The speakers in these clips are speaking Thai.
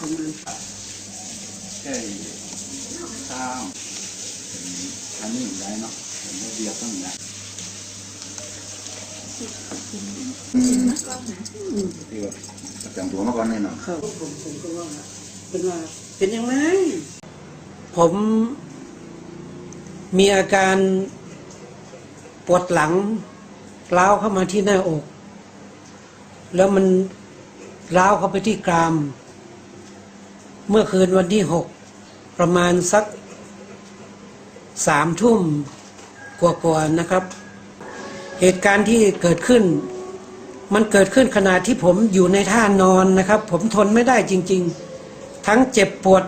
ของมันแค่ข้ามอันนี้อยู่ได้เนาะผมไม่เรียกต้องนะที่ว่าประจำตัวมาก่อนแน่นอนเข้าผมผมก็ว่าเป็นว่าเป็นยังไงผมมีอาการปวดหลังร้าวเข้ามาที่หน้าอก แล้วมัน ร้าวเข้าไปที่กราม เมื่อคืนวันที่หกประมาณสักสามทุ่มกว่าๆนะครับ เหตุการณ์ที่เกิดขึ้น มันเกิดขึ้นขณะที่ผมอยู่ในท่านอนนะครับ ผมทนไม่ได้จริง ๆ ทั้งเจ็บปวด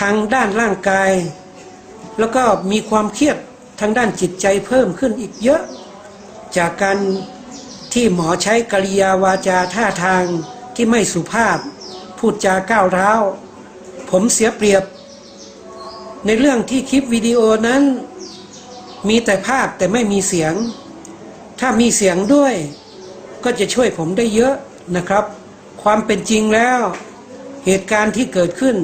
ทางด้านร่างกาย แล้วก็มีความเครียดทางด้านจิตใจเพิ่มขึ้นอีกเยอะ จากการ ที่หมอใช้กริยาวาจาท่าทางที่ไม่สุภาพ พูดจาก้าวร้าว ผมเสียเปรียบ ในเรื่องที่คลิปวิดีโอนั้น มีแต่ภาพแต่ไม่มีเสียง ถ้ามีเสียงด้วย ก็จะช่วยผมได้เยอะนะครับ ความเป็นจริงแล้ว เหตุการณ์ที่เกิดขึ้น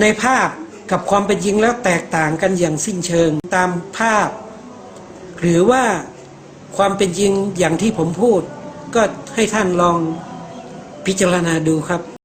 ในภาพกับความเป็นจริงแล้วแตกต่างกันอย่างสิ้นเชิงตามภาพ หรือว่า ความเป็นจริงอย่างที่ผมพูด ก็ให้ท่านลองพิจารณาดูครับ